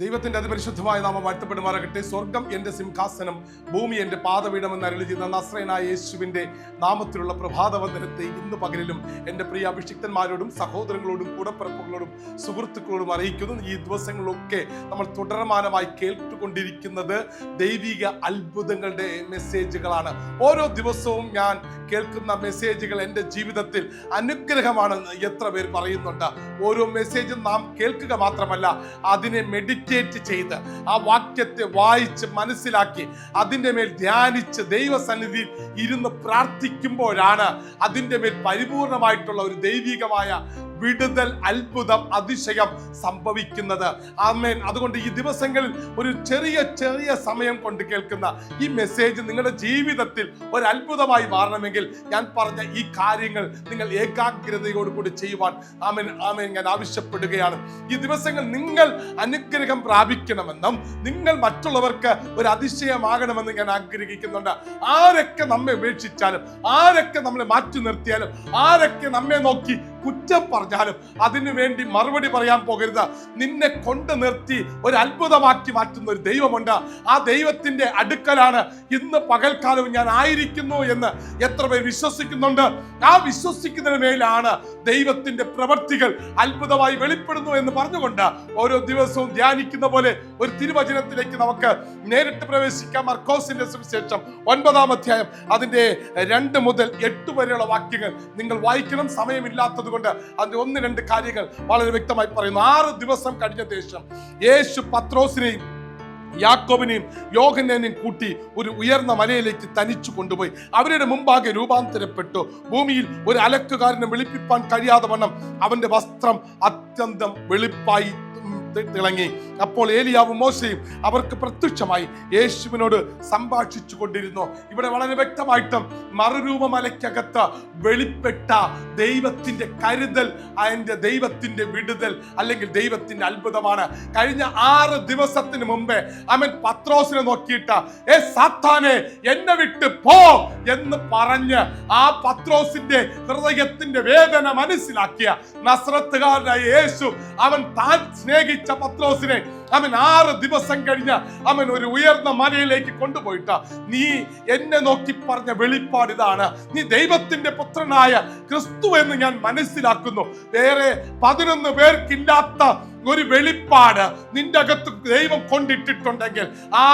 ദൈവത്തിന്റെ അതിപരിശുദ്ധമായ നാമം വാഴ്ത്തപ്പെടുമാറാകട്ടെ. സ്വർഗം എന്റെ സിംഹാസനം ഭൂമി എന്റെ പാതപീഠമെന്ന് അരുളി ചെയ്യുന്ന നസ്രയനായ യേശുവിന്റെ നാമത്തിലുള്ള പ്രഭാതവന്ദനത്തെ ഇന്ന് പകലിലും എന്റെ പ്രിയ അഭിഷിക്തന്മാരോടും സഹോദരങ്ങളോടും കൂടപ്പിറപ്പുകളോടും സുഹൃത്തുക്കളോടും അറിയിക്കുന്നു. ഈ ദിവസങ്ങളൊക്കെ നമ്മൾ തുടർമാനമായി കേട്ടുകൊണ്ടിരിക്കുന്നത് ദൈവിക അത്ഭുതങ്ങളുടെ മെസ്സേജുകളാണ്. ഓരോ ദിവസവും ഞാൻ കേൾക്കുന്ന മെസ്സേജുകൾ എന്റെ ജീവിതത്തിൽ അനുഗ്രഹമാണെന്ന് എത്ര പേർ പറയുന്നുണ്ട്. ഓരോ മെസ്സേജും നാം കേൾക്കുക മാത്രമല്ല അതിനെ മെഡിറ്റേറ്റ് ചെയ്ത് ആ വാക്യത്തെ വായിച്ച് മനസ്സിലാക്കി അതിന്റെ മേൽ ധ്യാനിച്ച് ദൈവസന്നിധിയിൽ ഇരുന്ന് പ്രാർത്ഥിക്കുമ്പോഴാണ് അതിന്റെ മേൽ പരിപൂർണമായിട്ടുള്ള ഒരു ദൈവികമായ വിടുതൽ അത്ഭുതം അതിശയം സംഭവിക്കുന്നത്. ആമേൻ. അതുകൊണ്ട് ഈ ദിവസങ്ങളിൽ ഒരു ചെറിയ ചെറിയ സമയം കൊണ്ട് കേൾക്കുന്ന ഈ മെസ്സേജ് നിങ്ങളുടെ ജീവിതത്തിൽ ഒരു അത്ഭുതമായി മാറണമെങ്കിൽ ഞാൻ പറഞ്ഞ ഈ കാര്യങ്ങൾ നിങ്ങൾ ഏകാഗ്രതയോടുകൂടി ചെയ്യുവാൻ ആമേൻ ആമേൻ ഞാൻ ആവശ്യപ്പെടുകയാണ്. ഈ ദിവസങ്ങൾ നിങ്ങൾ അനുഗ്രഹം പ്രാപിക്കണമെന്നും നിങ്ങൾ മറ്റുള്ളവർക്ക് ഒരു അതിശയമാകണമെന്ന് ഞാൻ ആഗ്രഹിക്കുന്നുണ്ട്. ആരൊക്കെ നമ്മെ ഉപേക്ഷിച്ചാലും ആരൊക്കെ നമ്മളെ മാറ്റി നിർത്തിയാലും ആരൊക്കെ നമ്മെ നോക്കി കുറ്റം പറഞ്ഞാലും അതിനു വേണ്ടി മറുപടി പറയാൻ പോകരുത്. നിന്നെ കൊണ്ട് നിർത്തി ഒരു അത്ഭുതമാക്കി മാറ്റുന്ന ഒരു ദൈവമുണ്ട്. ആ ദൈവത്തിന്റെ അടുക്കലാണ് ഇന്ന് പകൽക്കാലവും ഞാൻ ആയിരിക്കുന്നു എന്ന് എത്ര പേർ വിശ്വസിക്കുന്നുണ്ട്. ആ വിശ്വസിക്കുന്നതിന് മേലാണ് ദൈവത്തിന്റെ പ്രവർത്തികൾ അത്ഭുതമായി വെളിപ്പെടുന്നു എന്ന് പറഞ്ഞുകൊണ്ട് ഓരോ ദിവസവും ധ്യാനിക്കുന്ന പോലെ ഒരു തിരുവചനത്തിലേക്ക് നമുക്ക് നേരിട്ട് പ്രവേശിക്കാം. മർക്കോസിന്റെ സുവിശേഷം ഒൻപതാം അധ്യായം അതിന്റെ രണ്ട് മുതൽ എട്ട് വരെയുള്ള വാക്യങ്ങൾ നിങ്ങൾ വായിക്കണം. സമയമില്ലാത്തത് കൊണ്ട് അതിന്റെ ഒന്ന് രണ്ട് കാര്യങ്ങൾ വളരെ വ്യക്തമായി പറയുന്നു. ആറ് ദിവസം കഴിഞ്ഞ ശേഷം യേശു പത്രോസിനെയും യാക്കോബിനെയും യോഗനെയും കൂട്ടി ഒരു ഉയർന്ന മലയിലേക്ക് തനിച്ചു കൊണ്ടുപോയി. അവരുടെ മുമ്പാകെ രൂപാന്തരപ്പെട്ടു. ഭൂമിയിൽ ഒരു അലക്കുകാരനെ വെളുപ്പിപ്പാൻ കഴിയാതെ വണ്ണം അവന്റെ വസ്ത്രം അത്യന്തം വെളുപ്പായി തിളങ്ങി. അപ്പോൾ ഏലിയാവും മോശയും അവർക്ക് പ്രത്യക്ഷമായി യേശുവിനോട് സംഭാഷിച്ചു കൊണ്ടിരുന്നു ഇവിടെ വളരെ വ്യക്തമായിട്ടും മറുരൂപമലയ്ക്കകത്ത് വെളിപ്പെട്ട ദൈവത്തിന്റെ കരുതൽ അതിന്റെ ദൈവത്തിന്റെ വിടുതൽ അല്ലെങ്കിൽ ദൈവത്തിന്റെ അത്ഭുതമാണ്. കഴിഞ്ഞ ആറ് ദിവസത്തിന് മുമ്പേ അവൻ പത്രോസിനെ നോക്കിയിട്ട് ഏ സാത്താനെ എന്നെ വിട്ട് പോ എന്ന് പറഞ്ഞ് ആ പത്രോസിന്റെ ഹൃദയത്തിന്റെ വേദന മനസ്സിലാക്കിയ നസ്രത്തുകാരനായ യേശു അവൻ താൻ സ്നേഹിച്ച പത്രോസിനെ അവൻ ആറ് ദിവസം കഴിഞ്ഞ അവൻ ഒരു ഉയർന്ന മലയിലേക്ക് കൊണ്ടുപോയിട്ട് നീ എന്നെ നോക്കി പറഞ്ഞ വെളിപ്പാട് ഇതാണ്. നീ ദൈവത്തിന്റെ പുത്രനായ ക്രിസ്തു എന്ന് ഞാൻ മനസ്സിലാക്കുന്നു. വേറെ പതിനൊന്ന് പേർക്കില്ലാത്ത ഒരു വെളിപ്പാട് നിന്റെ അകത്ത് ദൈവം കൊണ്ടിട്ടിട്ടുണ്ടെങ്കിൽ ആ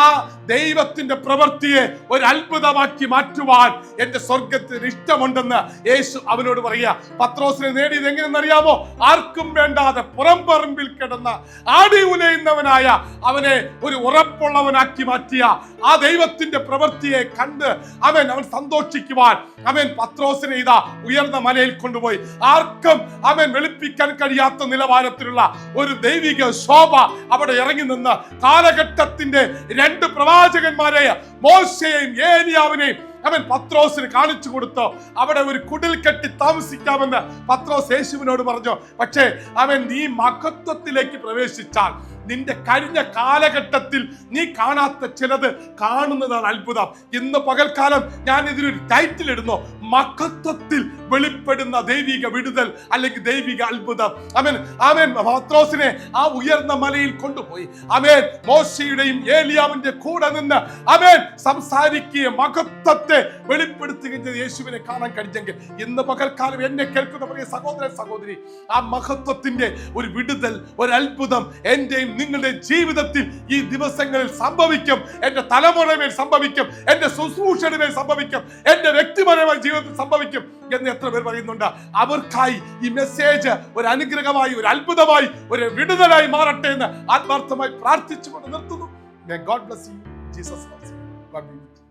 ദൈവത്തിന്റെ പ്രവൃത്തിയെ ഒരു അത്ഭുതമാക്കി മാറ്റുവാൻ എന്റെ സ്വർഗത്തിന് ഇഷ്ടമുണ്ടെന്ന് യേശു അവനോട് പറയുക. പത്രോസിനെ നേടിയത് എങ്ങനെയെന്നറിയാമോ? ആർക്കും വേണ്ടാതെ പുറംപറമ്പിൽ കിടന്ന ആടി ഉലയുന്നവനായ അവനെ ഒരു ഉറപ്പുള്ളവനാക്കി മാറ്റിയ ആ ദൈവത്തിന്റെ പ്രവൃത്തിയെ കണ്ട് അവൻ അവൻ സന്തോഷിക്കുവാൻ അവൻ പത്രോസിനെ ഇതാ ഉയർന്ന മലയിൽ കൊണ്ടുപോയി. ആർക്കും അവൻ വെളുപ്പിക്കാൻ കഴിയാത്ത നിലവാരത്തിലുള്ള ഒരു ദൈവിക ശോഭ അവിടെ ഇറങ്ങി നിന്ന് കാലഘട്ടത്തിന്റെ രണ്ട് പ്രവാചകന്മാരായ മോശയെയും ഏലിയാവിനെയും അവൻ പത്രോസിന് കാണിച്ചു കൊടുത്തു. അവിടെ ഒരു കുടിൽ കെട്ടി താമസിക്കാമെന്ന് പത്രോസ് യേശുവിനോട് പറഞ്ഞു. പക്ഷേ അവൻ നീ മഹത്വത്തിലേക്ക് പ്രവേശിച്ചാൽ നിന്റെ കഴിഞ്ഞ കാലഘട്ടത്തിൽ നീ കാണാത്ത ചിലത് കാണുന്നതാണ് അത്ഭുതം. ഇന്ന് പകൽക്കാലം ഞാൻ ഇതിനൊരു ടൈറ്റിൽ ഇടുന്നു. മഹത്വത്തിൽ വെളിപ്പെടുന്ന ദൈവിക വിടുതൽ അല്ലെങ്കിൽ ദൈവിക അത്ഭുതം. അവൻ അവൻ പത്രോസിനെ ആ ഉയർന്ന മലയിൽ കൊണ്ടുപോയി. അവൻ മോശയുടെയും ഏലിയാവിന്റെ കൂടെ നിന്ന് അവൻ സംസാരിക്കുകയും മഹത്വത്തെ വെളിപ്പെടുത്തുകയും ചെയ്ത് യേശുവിനെ കാണാൻ കഴിഞ്ഞെങ്കിൽ ഇന്ന് പകൽക്കാലം എന്നെ കേൾക്കുന്ന പ്രിയ സഹോദര സഹോദരി ആ മഹത്വത്തിന്റെ ഒരു വിടുതൽ ഒരു അത്ഭുതം എന്റെയും നിങ്ങളുടെ ജീവിതത്തിൽ ഈ ദിവസങ്ങളിൽ സംഭവിക്കും. എന്റെ തലമുറ മേൽ സംഭവിക്കും. എന്റെ ശുശ്രൂഷയുടെ മേൽ സംഭവിക്കും. എന്റെ വ്യക്തിപരമായ ജീവിതത്തിൽ സംഭവിക്കും എന്ന് എത്ര പേർ പറയുന്നുണ്ട്. അവർക്കായി ഈ മെസ്സേജ് ഒരു അനുഗ്രഹമായി ഒരു അത്ഭുതമായി ഒരു വിടുതലായി മാറട്ടെ എന്ന് ആത്മാർത്ഥമായി പ്രാർത്ഥിച്ചുകൊണ്ട് നിർത്തുന്നു. God bless you Jesus God.